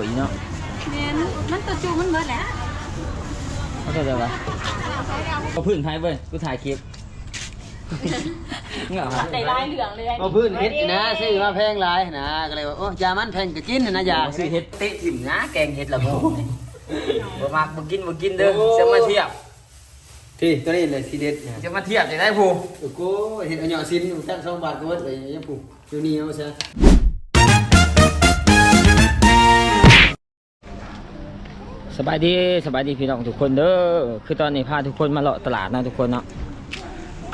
อร์อีเนาะแม่นมันตัวจูมันเบิดแหละเขาจะได้ปะเอาพื้นไทยเว้ยกูถ่ายคลิปเงาครับใส่ลายเหลืองเลยเอาพื้นเฮ็ดนะซื้อมาแพงหลายนะก็เลยว่าโอ้ยามันแพงก็กินนะยาซื้อเห็ดเตะถิ่มนะแกงเห็ดละโมบ่มากบ่กินบ่กินเด้อจะมาเทียบที่ตัวนี้เลยทีเด็ดนะจะมาเทียบจะได้ผู้โอ้โหเห็นอันเหยาะซินตั้งสองบาทก็เบิดเลยยังผูกอยู่นี่เอาซะ สบายดีสบายดีพี่น้องทุกคนเด้อคือตอนนี้พาทุกคนมาเลาะตลาดนะทุกคนเนาะ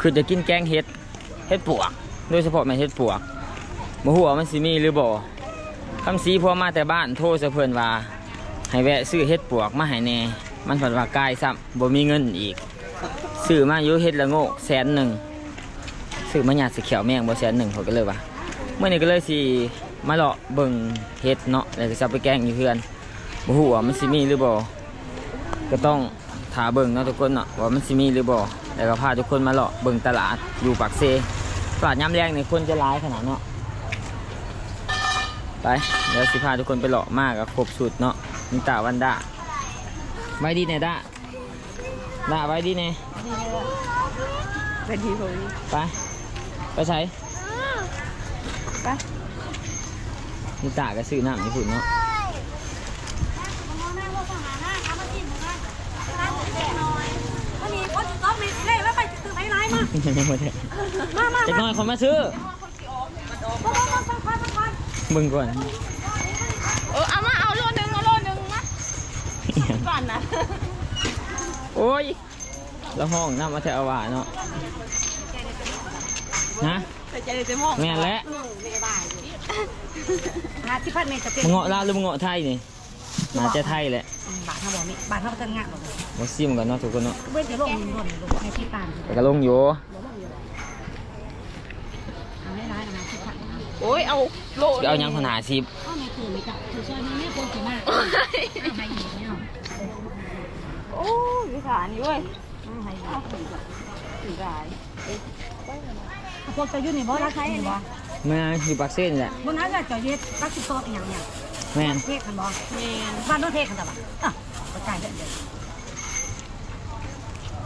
คือจะกินแกงเห็ดเห็ดปวก โดยเฉพาะแม่นเห็ดปวกบ่ฮู้ว่ามันสิมีหรือบ่คำสีพอมาแต่บ้านโทรซะเพิ่นว่าให้แวะซื้อเห็ดปวกมาให้แน่มันผัดว่ากายซ้ำบ่มีเงินอีกซื้อมาอยู่เห็ดละโงกแสนหนึ่งซื้อมาหยาดสีเขียวแมงบ่แสนหนึ่งเขาก็เลยว่าเมื่อนี้ก็เลยสิมาเลาะเบิ่งเห็ดเนาะแล้วก็จะเอาไปแกงอยู่เพื่อน บ่ฮู้ว่ามันสิมีหรือบ่ก็ต้องถาเบิ่งเนาะทุกคนเนาะว่ามันสิมีหรือบ่แล้วก็พาทุกคนมาเลาะเบิ่งตลาดอยู่ปากเซตลาดยามแรงนี่คนจะหลายขนาดเนาะไปเดี๋ยวสิพาทุกคนไปเลาะมากกับครบสุดเนาะมิตาวันดาไว้ดีแน่ดาดาไว้ดีแน่เป็นทีผมไปไปใช้ไปมิตาก็ซื้อน้ำญี่ปุ่นเนาะ วันนี้คนจะต้องมีเล่ไว้ไปซื้อไม้ไม้มา ยังไม่ได้มามาเด็กน้อยคนมาซื้อมามามามามามามึงก่อนเออเอามาเอาโลนึงเอาโลนึงมาก่อนนะโอ้ยแล้วห้องน้ำมาแถวว่าเนาะนะแต่ใจจะมองแม่นแล้วหาที่พัดเมย์จะเป็นมึงเงาะลาวหรือมึงเงาะไทยนี่น่าจะไทยแหละ บาทเท่าบ่มีบาทเท่ากันงะบ่มาซิมกันเนาะทุกคนเนาะเว้ยจะลงลงลงในที่ปานแต่ก็ลงอยู่เอาไม่ร้ายนะที่พัดโอ้ยเอาโลจะเอายังขนาดสิบก็ไม่คือมีกับคือช่วยนี่คนสิมาเอาให้เห็นเนี่ยโอ้ยวิสานนี่เว้ยเอาให้เห็นสีรายพวกจะยุ่นี่บ่รักใครนี่บ่เมื่ออยู่ปากเส้นแหละบนนั้นก็จะยึดตักสิโตอีหยังเนี่ย แม่นเทศกันบ่แมนบ้านโน้นเทศกันแต่บ่อะเข้าใจเด้อเด้อ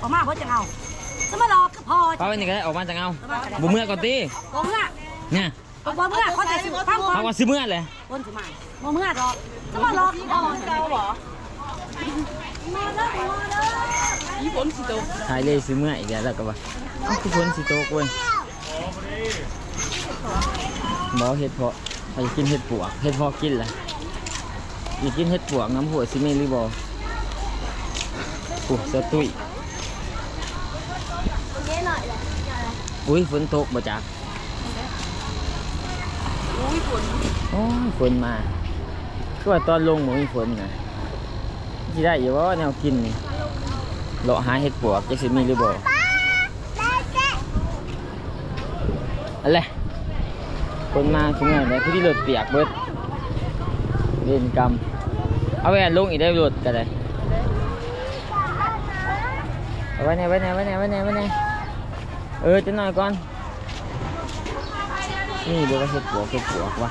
ออกมาบ่จะเอาจะมารอก็พอเอาไปนี่ก็ได้ออกมาจากเอาบุเมื่อก่อนตีบ่เมื่อเนี่ยบ่เมื่อเขาจะสิฟังก่อเอานก่อนซื้อเมื่อเลยคนสิมาบ่เมื่อดอกจะมารอก็พอเจ้าเหรอมาเด้อมาเด้อยี่ฝนสิตกถ่ายเลยซื้อเมื่ออีกแล้วก็ว่าเอาทุกคนสิโตกเว้ยบอเห็ดเพาะใครกินเห็ดปวกเห็ดเพาะกินแหละ อยากกินเห็ดปวกน้ำหัวซิเมนหรือบอปุ๊สะตุ้ยอุ้ยฝนตกบ่จักอุ้ยฝนโอ้ยฝนมาคือว่าตอนลงบ่มีฝนนะที่ได้อยู่ว่าแนวกินนี่เลาะหาเห็ดปวกจะสิมีหรือบ่อะไรคนมาถึงไหนแล้วคือที่รถเปียกเบิดเล่นกรรม เอาแหวนลงอีกได้รถก็ได้เอาไว้ไหนไว้ไหนไว้ไหนไว้ไหนไว้ไหนเออจะหน่อยก่อนนี่เดี๋ยวว่าเห็ดปวเห็ดปวกวะ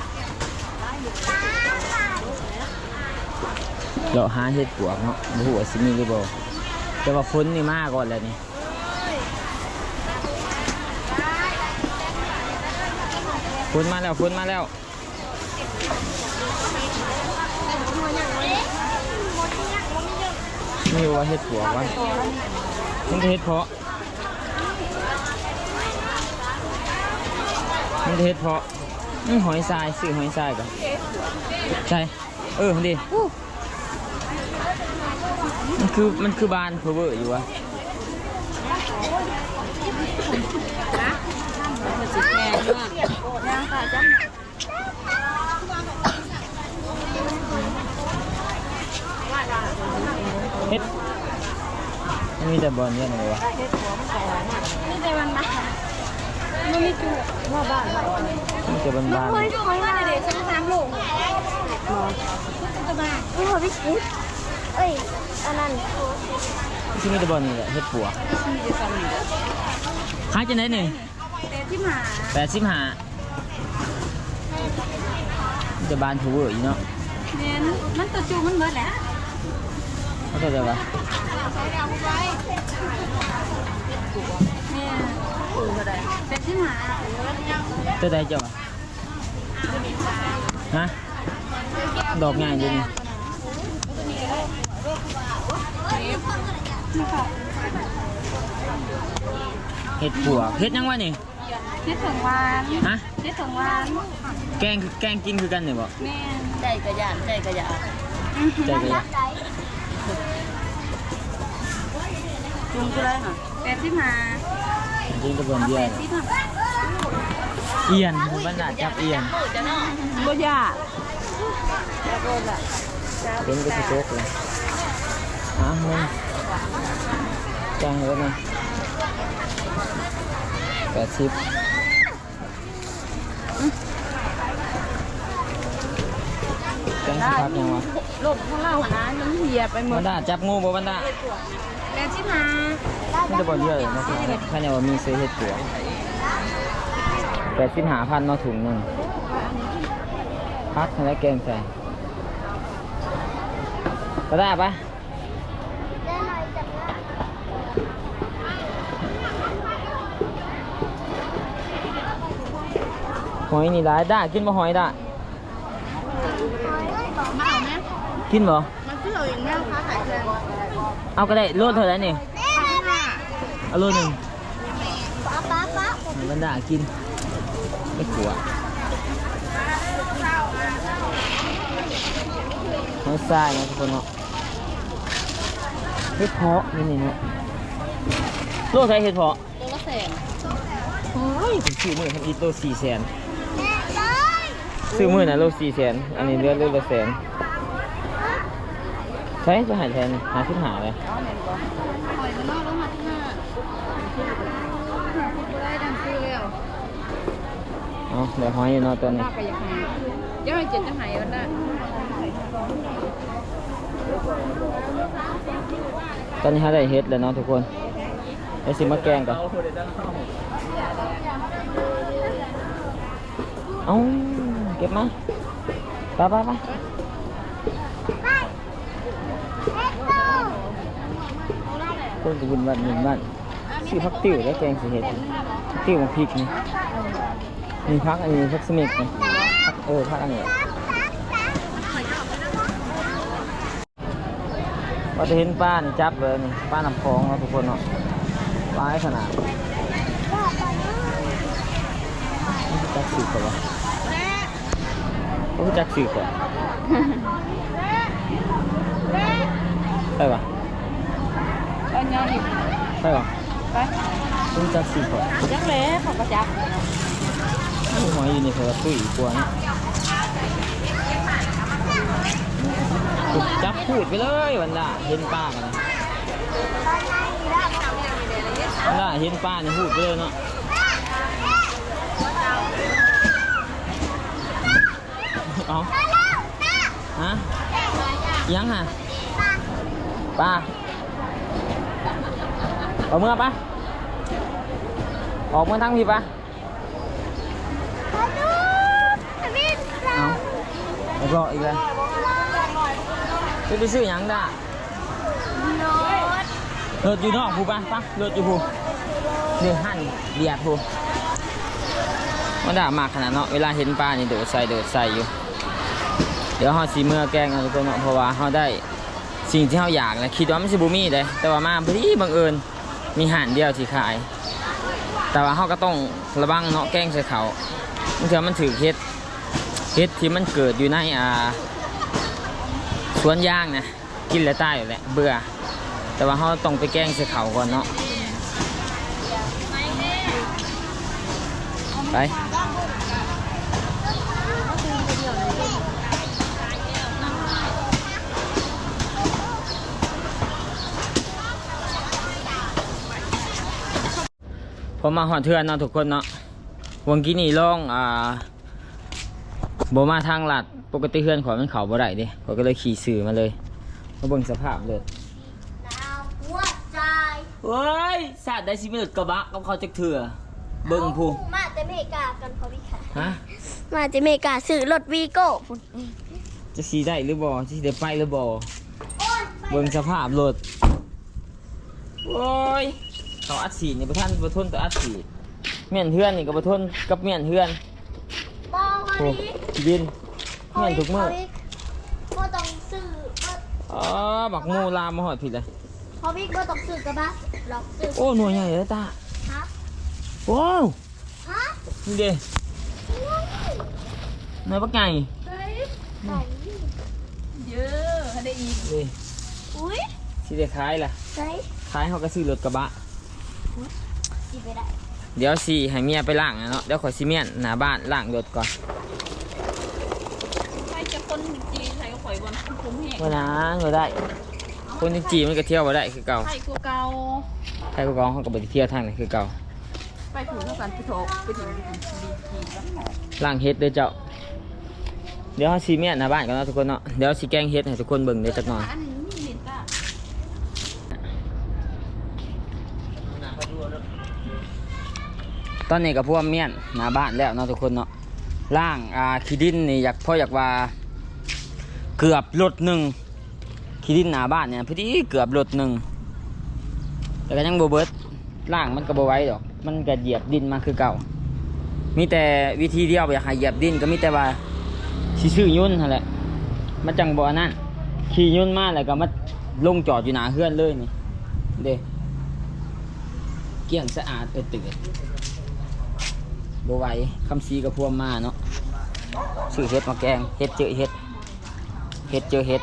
เราหาเห็ดปวกเนาะบ่ฮู้ว่าสิมีหรือบ่าแต่ว่าฝนนี่มาก่อนแล้วนี่ฝนมาแล้วฝนมาแล้ว ไม่รู้ว่าเห็ดปววะมันเห็ดเพาะมันเห็ดเพาะหอยทรายซื้อหอยทรายก่อนใช่เออดีมันคือมันคือบานเพอเวอร์อยู่วะนะจ้า เฮ็ดมันมีแต่บอลเนี่ยนะวะนี่แต่วันนะมันไม่จูว่าบ้านมีแต่บานบานเฮ้ยจูไม่มาเด็กฉันทางลูกนี่หัวพี่ชิดเอ้ยอันนั้นที่มีแต่บอลนี่แหละเฮ็ดปัวขายจะไหนหนึ่งที่มาแปดสิบห้ามีแต่บานเพอเวอร์อยู่เนาะแม่นมันตัวจูมันเบิดแหละ เขาตัวเดียววะแม่เป็นที่หาตัวใดเจ้าวะฮะดอกง่ายดีนี่เห็ดปัวกเห็ดยังวะนี่เฮ็ดถึงวานฮะเฮ็ดถึงวานแกงแกงกินคือกันเนี่ยบ่แม่นใจกระยานใจกระยานใจกัน ยังจุงก็ได้ค่ะเป็นที่หาจริงกระบนเดียวเอียนมันบรรดาจับเอียนบ่ยากเป็นก็สิโกเลยอะมึงจังเลยนะแปดสิบ แกงสิพักยังวะลมของเราหามันเหียไปหมบรดรดาจับงูบ่บรรดาเป็นที่หาไม่ได้บอลเยอะเลยนะแค่เนี่ยว่ามีซื้อเห็ดปัวแปดสิบหาพันเนาะถุงหนึ่งพักแล้วแกงใส่ก็ได้ปะได้หน่อยจับนะหอยนี่หลายได้กินบ่หอยได้ มาเอาไหม กินบ่มันคือเอาอย่างนี้ค้าขายแพงเอาก็ได้โลดเท่าไหร่นี่เอาโลดหนึ่งป้าป้าป้าบรรดากิน ไม่กลัวหอยทรายนะทุกคนเนาะเห็ดเพาะนี่นี่เนาะโลดใส่เห็ดเพาะตัวละแสนโอ้ยผมซื้อมือทันอีโลสี่แสนแม่เลยซื้อมือนะโลสี่แสนอันนี้เลือดโลละแสน ใช่จะหายแทนหาขึ้นหาเลยหอยมันนอกลงมาที่หน้าพูดได้ดังซื้อแล้วเอาเดี๋ยวหอยอยู่เนาะตัวนี้ มากไปอยากหายเดี๋ยวเราจะจะหายวันนั้นตอนนี้เขาได้เฮ็ดแล้วเนาะทุกคนไอ้สิมาแกงก่อนเอาเก็บมาไปไปไป คนกบุญบ้านหนึ่งบ้านชื่อพักติ้วและแกงสีเห็ดติ้วมาพริกนี่มีพักอันนี้พักสมิกนี่พักเออพักอันนี้ว่าจะเห็นป้านี่จับเลยนี่ป้าน้ำคลองเนาะทุกคนเนาะป้าให้ขนาดนี่จักสืบก่อนวะนี่จักสืบก่อนไปปะ ตอนยังอีกไปปะไปนี่จักสืบก่อนยักษ์เล่เขาก็จับหอยอยู่ในเธอตุ้ยกลัวนะจับพูดไปเลยวันละเห็นป้ากันนะวันละเห็นป้านี่พูดไปเลยเนาะเอาฮะยังฮะป้า ออกเมื่อปะออกเมื่อทั้งพี่ปะมาดูวิ่งเราเอาแล้วก็อีกแล้วจะไปซื้อหยังด่าโน้ตรถอยู่นอกผู้ปะปะรถอยู่ผู้เดือหั่นเบียดผู้มันด่ามากขนาดเนาะเวลาเห็นปลานี่โดดใส่โดดใส่อยู่ เดี๋ยวเฮาสีเมื่อแกล้งเอาทุกคนเนาะเพราะว่าเฮาได้สิ่งที่เฮาอยากนะคิดว่ามันสิบ่มีเลยแต่ว่ามาพอดีบังเอิญ มีห่านเดียวที่ขาย แต่ว่าเขาก็ต้องระวังเนาะแกล้งใส่เขาบางทีมันถือเฮ็ดเฮ็ดที่มันเกิดอยู่ในอ่าสวนยางนะกินแล้วตายอยู่แหละเบื่อ แต่ว่าเขาต้องไปแกล้งใส่เขาก่อนเนาะไป พอมาหอดเทือนเนาะทุกคนเนาะวันกี้นี่ล่องอ่าบมาทางลัดปกติเพื่อนขอยมันเขาบ่ได้เดิขอยก็เลยขี่สื่อมาเลยมาเบิ่งสภาพเลยดาวหัวใจเฮ้ยสัตว์ได้สิมืดกระบะกับเขาจักเถื่อเบิ่งผู้มาแต่เมกากันพอพี่ค่ะฮะมาแต่เมกาซื้อรถวีโก้พุ่นจะสีได้หรือบ่จะสีได้ไปหรือบ่โอ้ยไปเบิ่งสภาพรถโอ้ย เขาอัดสีนี่ประท่านประทนต่ออัดสีเมียนเฮือนนี่ก็ประทนกับเมียนเฮือนบอลโอ้นี้ดินเมียนทุกมื้อก็ต้องซื้อบ่อ๋อบักมูลามมาหอดผิดเลยเพราะพี่ก็ต้องซื้อกระบะหลอกซื้อโอ้หน่วยใหญ่เลยตาฮะว้าวฮะนี่เด้หน่วยบักไงเฮ้ยไหนเยอะให้ได้อีกเด้อุ้ยสิได้ขายล่ะไหน ขายเขาก็ซื้อรถกระบะ จีไปได้เดี๋ยวสิให้เมียไปล้างนะเนาะเดี๋ยวขอยสิเมียนหน้าบ้านล้างรถก่อนใครจะคนจีนใครก็ข่อยบนคุ้มแห้งวันนั้นบ่ได้ คนที่จีนมันก็เที่ยวบ่ได้คือเก่าใครกลัวเก่าใครก็กองเขาก็ไปเที่ยวทางนี้คือเก่าไปถึงเท่ากันไปโถไปถึงดีจีแล้วล้างเฮ็ดเด้อเจ้า เดี๋ยวเฮาสิเมียนหน้าบ้านกันเนาะทุกคนเนาะเดี๋ยวสิแกงเฮ็ดให้ทุกคนเบิ่งเด้อจักหน่อย อันนี้มีเลนต้า ตอนนี้ก็พวกเมียนหน้าบ้านแล้วเนาะทุกคนเนาะล่างอ่าขี้ดินนี่อยากพ่ออยากว่าเกือบรถหนึ่งขี้ดินหน้าบ้านเนี่ยพอดีเกือบรถหนึ่งแต่ก็ยังโบเบิดล่างมันก็บไว้ดอก มันก็เหยียบดินมาคือเก่า มีแต่วิธีเดียวอยากห้เหยียบดินก็มีแต่ว่าชื่อยุ่นนั่นแหละมันจังบ่อันนั้นขี่ยุ่นมาแล้วก็มาลงจอดอยู่หน้าเฮือนเลยนี่เด้เกลี้ยงสะอาดเออตื่น บไหวคำซีกับพวมมาเนาะซื้อเห็ดมาแกงเห็ดเจอเห็ดเห็ดเจอเห็ด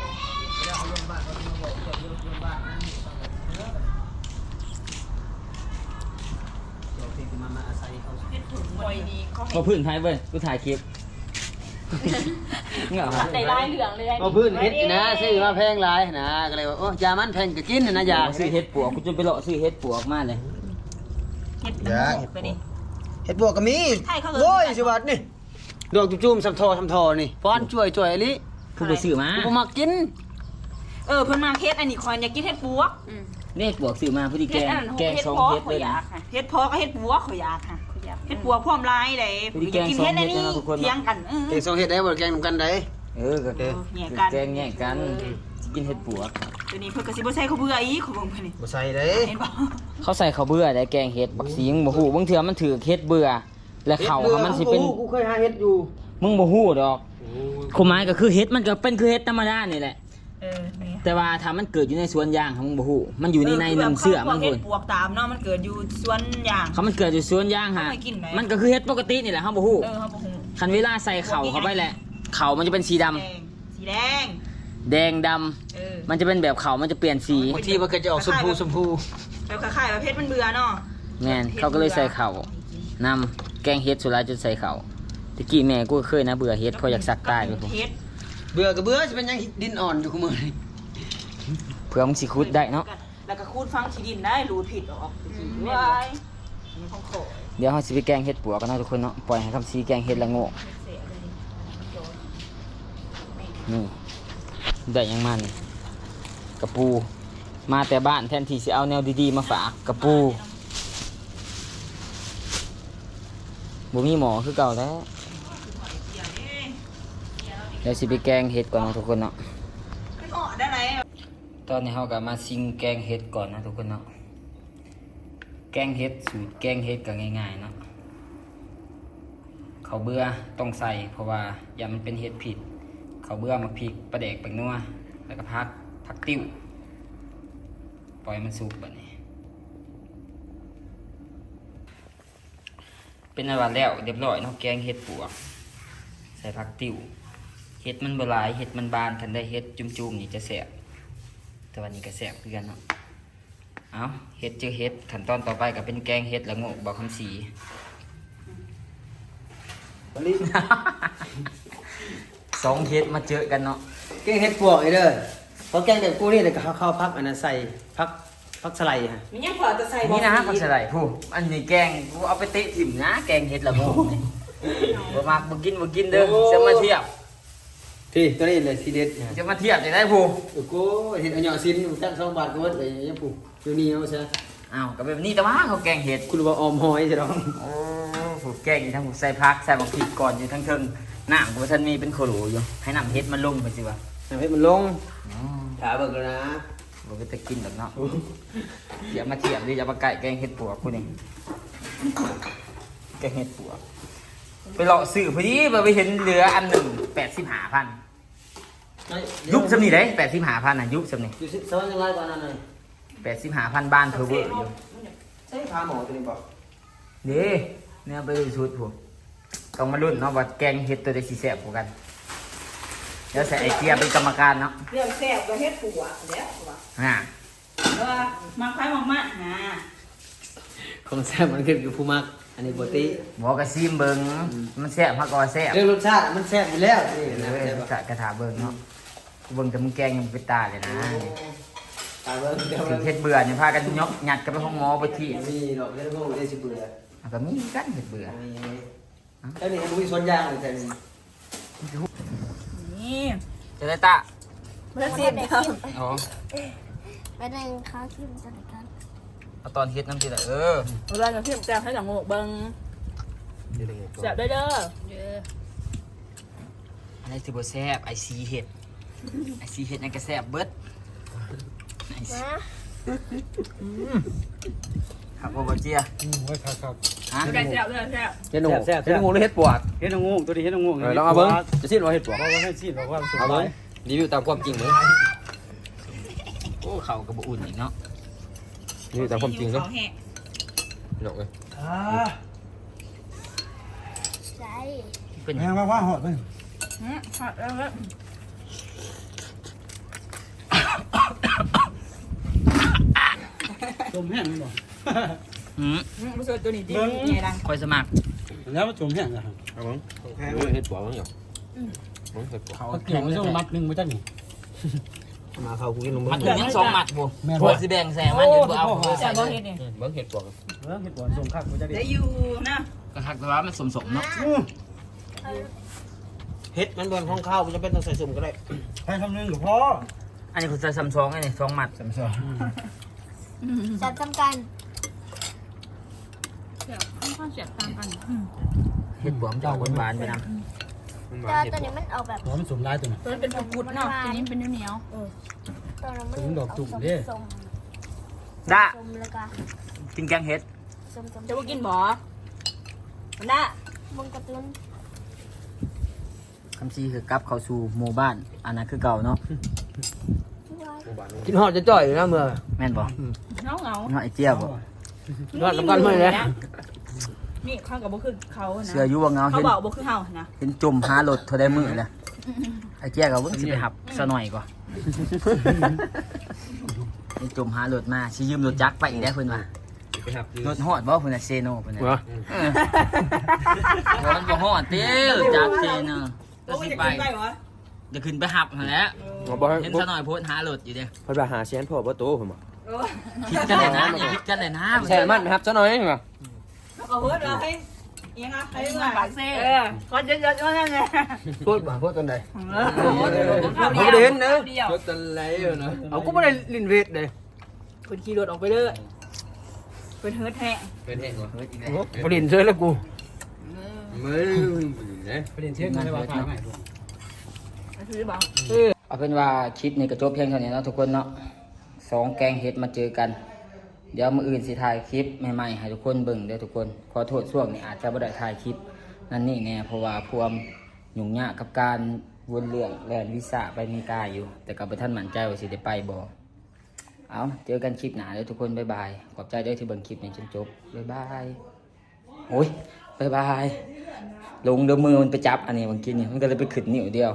บ่อยดีเขามาพื้นไทยเว้ยกูถ่ายคลิปเงาได้ลายเหลืองเลยเอาพื้นเฮ็ดนะซื้อมาแพงหลายนะก็เลยว่าโอ้ยามันแพงก็กินนะยาซื้อเห็ดปวกกูจนไปเลาะซื้อเห็ดปวกมาเลยเห็ดยาไปดิ เฮ็ดบวกก็มีใช่เขาเลยโอ้ยสิวัดนี่ดอกจุ่มๆสำทอสำทอนี่ฟ้อนช่วยช่วยอลิคือไปซื้อมากูมากิน เออเพิ่นมาเฮ็ดอันนี้คอยอยากกินเฮ็ดปวกเห็ดปวกซื้อมาพอดีแกเฮ็ดงอันนั้นแกงเฮ็ดสองพอเห็ดขอเลยอยานะ กค่ะเฮ็ดพอก็เฮ็ดปวกขอยอยากค่ะเฮ็ดปวกพร้อมลายได้พอดีอยากกินแกงเฮ็ดอันนี้สองเฮ็ดนะทุกคนเที่ยงกันเออแกงสองเฮ็ดได้บ่แกงนำกันได้เออก็เออแยกกัน แกงแยกกันสิ กินเห็ดปวกตัวนี้เพิ่นก็สิบ่ใส่ข้าวเบื่ออีกขอเบิ่งเพิ่นนี่บ่ใส่ได้เห็นบ่เขาใส่ข้าวเบื่อได้แกงเห็ดบักสีมึงบ่ฮู้บางเทื่อมันถือเห็ดเบื่อ และเข่าเขามันสิเป็นกูเคยหาเฮ็ดอยู่มึงบ่ฮู้ดอกความหมายก็คือเห็ดมันก็เป็นคือเห็ดธรรมดานี่แหละ เออนี่แต่ว่าถ้ามันเกิดอยู่ในสวนยางของมึงบ่ฮู้มันอยู่ในในน้ำเสื้อมันเฮ็พุ่ดนปวกตามเนาะมันเกิดอยู่สวนยาง เขามันเกิดอยู่สวนยางฮะเขาไม่กินไหม มันก็คือเห็ดปกตินี่แหละเฮาบ่ฮู้เออเฮาบ่ฮู้คันเวลาใส่เข่าเข้าไปแหละเข่ามันจะเป็นสีดำแดงสีแดง แดงดำเออมันจะเป็นแบบเข่ามันจะเปลี่ยนสีบางทีมันก็จะออกชมพูชมพูแบบคล้ายๆแบบเพชรมันเบื่อเนาะแม่นเขาก็เลยใส่เข่านำแกงเห็ดสุดท้ายจนใส่เข่าตะกี้แม่กูก็เคยนะเบื่อเห็ดเพราะอยากสักใต้ไปพุ่นเพชรเบื่อก็เบื่อสิเป็นหยังดินอ่อนอยู่คุมื้อนี้เผื่อมึงสิคุดได้เนาะแล้วก็คูดฟังขี้ดินได้รูดผิดออกว้ายนี่ของโขเดี๋ยวเฮาสิไปแกงเห็ดปัวกันเนาะทุกคนเนาะปล่อยให้คำซีแกงเห็ดละโง่เสียเลยนี่ ได้ยังมานี่กระปู มาแต่บ้านแทนที่สิเอาแนวดีๆ มาฝากกระปูบ่มีหมอคือเก่าแล้วเดี๋ยวสิไปแกงเห็ดก่อนนะทุกคนเนาะตอนนี้เราก็มาซิงแกงเห็ดก่อนนะทุกคนเนาะแกงเห็ดสูตรแกงเห็ดก็ง่ายๆเนาะเขาเบื่อต้องใส่เพราะว่าอย่ามันเป็นเห็ดผิด เขาวเบื่อมาพริกปลาแดกแป้งนัวแล้วก็พักพักติ้ว ปล่อยมันสุกแบบนี้ เป็นอะไรแล้วเรียบร้อยเนาะแกงเห็ดปวก ใส่ผักติ้วเห็ดมันบหลายเห็ดมันบานคันได้เห็ดจุ่มๆนี่จะแสบแต่วันนี้ก็แสบคือกันเนาะเอาเห็ดเจอเห็ดขั้นตอนต่อไปก็เป็นแกงเห็ดละโงกบอกคำสี สองเห็ดมาเจอกันเนาะแกงเฮ็ดปวกไอ้เด้อพอแกงแบบกูนี่เลยก็เข้าพักอันนั้นใส่พักพักสไลด์ฮะมันยังพอจะใส่นี่นะผักสะไลผู้อันนี้แกงกูเอาไปเตะถิ่มนะ แกงเห็ดละโงกนี่บ่มากบ่กินบ่กินเด้อจะมาเทียบที่ตัวนี้เลยทีเด็ดฮะจะมาเทียบจะได้ผู้โอ้โหเห็นเอาหยอซินจักสองบาทก็หมดเลยยังผูกตัวนี้เอาซะอ้าวก็แบบนี้แต่ว่าเขาแกงเห็ดคุณว่าออมหอยใช่หรอโอ้ผูแกงอยู่ทั้งผูใส่พักใส่บักพริกก่อนอยู่ทั้งเทิง น้ำกูว่าท่านมีเป็นโคโหลอยู่ ให้น้ำเฮ็ดมันลงไปสิวะทำให้มันลงถาเบิกแล้วนะบ่ไปตะกินดอกเนาะเดี๋ยวมาเทียบดิอย่ามาไก่แกงเฮ็ดปวกกูนี่แกงเฮ็ดปวก ไปเลาะซื้อพอดีมาไปเห็นเหลืออันหนึ่งแปดสิบห้าพันยุบสำนี่ได้แปดสิบห้าพันนะยุบสำนี่อยู่สวรรค์ยังไงบ้านนั้นเลยแปดสิบห้าพันบ้านเพอเวอร์อยู่ใช่พาหมอตัวนี้บอกเด้เนี่ยไปดูชุดผม ต้องมาลุ้นเนาะว่าแกงเฮ็ดตัวใดสิแซ่บกว่ากัน เดี๋ยวใส่ไอเจียเป็นกรรมการเนาะเรื่องแซ่บก็เฮ็ดผัวแล้วผัวอ่าเออมักไผมักมาหาของแซ่บมันขึ้นอยู่ผู้มัก อันนี้ปกติ บอกกระซิมเบิงมันแซ่บมากกว่าแซ่บเรื่องรสชาติมันแซ่บอยู่แล้วนี่เลนะยแซ่บกะกระถาเบิงเนาะกูเบิงแต่มึงแกงยังเป็นตาเลยนะตาเบิ้งเดี๋ยวถึมันงเฮ็ดเบื่อเนี่ยพากันยกหยัดกันไปห้องหมอไปที่มีดอกเล่นพวกได้สิเบื่อมันก็มีกันเฮ็ดเบื่อ แค่นี้มันมีส่วนยางเลยแต่นี่นี่จะได้ตามันเสียเดียวอ๋อไปนั่งค้าขึ้นกันกันเอาตอนเฮ็ดน้ำสิละเออเวลาจะเพิ่มแซ่บให้จังโงกเบิ่งแซ่บได้เด้ออันนี้ถือว่าแซ่บไอซีเห็ดไอซีเห็ดนั่นก็แซ่บเบิดไอซี นะครับบ่บ่เจียไว้ครับครับฮะได้แซ่บได้แซ่บ เฮ็ดหนูเฮ็ดหนูหรือเฮ็ดปวกเฮ็ดงูตัวนี้เฮ็ดงูเออลองเอาเบิ้งจะสิ้นว่าเฮ็ดปวกบอกว่าให้ซีดบอกว่าสุดเอาท้าเบิ้งยรีวิวตามความจริงเลยโอ้เขาก็บ่อุ่นอีกเนาะรีวิวตามความจริงเนาะเขาแห้งหนกเลยใช่เป็นแม่ว่าว่าหอดไปอืมผัดแล้วแล้วจมแห้งมันบ อกหืมอืมบ่เสิร์ฟตัวนี้ดิใหญ่ดังคอยสมัครแล้วมันจมแห้งอะครับเอาเบิ้งเฮ็ดปวกมั้งอยู่เฮ็ดปวกเขาเขาเกี่ยวมันต้องมัดหนึ่งมาจ้ะนี่มาเข้ากูกินนมมันถึงยังสองหมัดบ่แม่นพวกสิแบ่งแซ่มันอยู่บ่เอาแซ่บบ่เฮ็ดนี่เบิ้งเฮ็ดปวกเออเฮ็ดบ่อนส่งข้าวมาจ้ะดิได้อยู่นะก็ทักแต่ว่ามันสมๆเนาะเฮ็ดมันบนของข้าวมันจะเป็นต้องใส่สุ่มก็ได้ให้ทำหนึ่งกับพ่ออันนี้คือใส่ซ้ำซองไงนี่สองหมัดสามสองจับจำกันแซ่บค่อน ข้างแซ่บตามกันเฮ็ดบวมจะเอาหวานๆไปนำแต่ตัวนี้มันออกแบบหัวมันสมลายตัวน่ะตัวนี้เป็นกุดๆเนาะตัวนี้เป็นเหนียวตัวนั้นมันถึงดอกจุ่มเด้ส้มด้าส้มแล้วก็กินแกงเฮ็ดส้มส้มๆจะบ่กินบ่มันได้มึงกระตุ้นคำซีคือกลับเข้าสู่หมู่บ้านอันนั้นคือเก่าเนาะกินหอดจะจ่อยอยู่นะเมื่อแม่นบ่เงาเงาเนาะไอเจียบ่นอนกันไม่เลย นี่เขากับบ่คือเขานะเสืออยู่ว่าเงาเขาเห็นบอกบ่คือเฮานะเห็นจมหารถเท่าได้มือเลยไอ้เจี๊ยกับเพิ่งสิไปหับซะหน่อยก่อนเห็นจมหารถมาสิยืมรถจักรไปอีกได้เพิ่นว่ารถฮอดบ่เพิ่นน่ะเซโนเพิ่นน่ะเหรอเออบ่มันบ่ฮอดเด้อจักรเซโนก็สิไปเหรอจะขึ้นไปหับหั่นแหละผมบอกให้เห็นซะหน่อยโพสต์หารถอยู่เด้อเพิ่นไปหาเสียนพ่อบ่โตผมบอกคิดกันเลยนะอย่าคิดกันเลยนะแช่มันนะครับซะหน่อยเหรอ เอาเพิ่นว่าให้ยังไงให้มาปากเซ่เออก็เยอะๆว่านั่นไงพูดบ่พูดตอนใดเออผมได้เห็นนะเดียวพูดตอนไหนอยู่นะเอาก็บ่ได้ลินเวทเลยคนขี่รถออกไปเลยเป็นเฮิร์ทแฮงเป็นเองเหรอเฮ้ยอีกแล้วบ่ลินเซ่แล้วกูประเด็นเที่ยงไม่ว่าขายใหม่ด้วยซื้อบ้างเอาเป็นว่าคลิปนี้ก็จบเพียงเท่านี้เนาะทุกคนเนาะสองแกงเห็ดมาเจอกัน เดี๋ยวมืออื่นสิถ่ายคลิปใหม่ๆให้ทุกคนเบิ่งเด้อทุกคนขอโทษช่วงนี้อาจจะบ่ได้ถ่ายคลิป นั่นนี่แน่เพราะว่าพวมยุ่งยากกับการวนเรื่องแลนวีซ่าไปอเมริกาอยู่ แต่ก็บ่ทันมั่นใจว่าสิได้ไปบ่เอาเจอกันคลิปหน้าเด้อทุกคนบ๊ายบายขอบใจเด้อที่เบิ่งคลิปนี้จนจบบ๊ายบายโอ้ยบ๊ายบายลงเดี๋ยวมือมันไปจับอันนี้เมื่อกี้นี่มันก็เลยไปขึ้นนิ้วเดียว